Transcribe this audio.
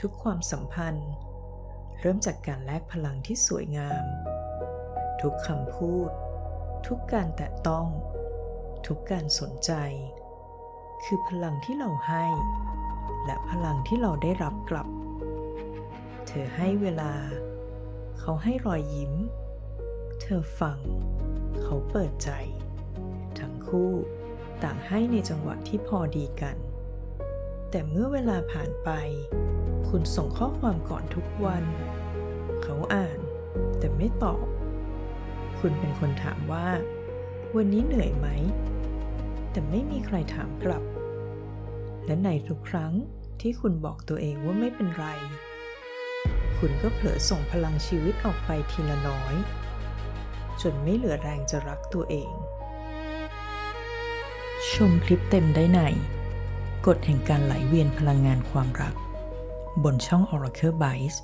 ทุกความสัมพันธ์ เริ่มจากการแลกพลังที่สวยงาม ทุกคำพูด ทุกการแตะต้อง ทุกการสนใจ คือพลังที่เราให้ และพลังที่เราได้รับกลับ เธอให้เวลา เขาให้รอยยิ้ม เธอฟัง เขาเปิดใจ ทั้งคู่ต่างให้ในจังหวะที่พอดีกัน แต่เมื่อเวลาผ่านไป คุณส่งข้อความก่อนทุกวัน เขาอ่าน แต่ไม่ตอบ คุณเป็นคนถามว่า วันนี้เหนื่อยไหม แต่ไม่มีใครถามกลับ และในทุกครั้งที่คุณบอกตัวเองว่าไม่เป็นไร คุณก็เผลอส่งพลังชีวิตออกไปทีละน้อย จนไม่เหลือแรงจะรักตัวเอง ชมคลิปเต็มได้ในกฎแห่งการไหลเวียนพลังงานความรัก บนช่อง Oracle Bytes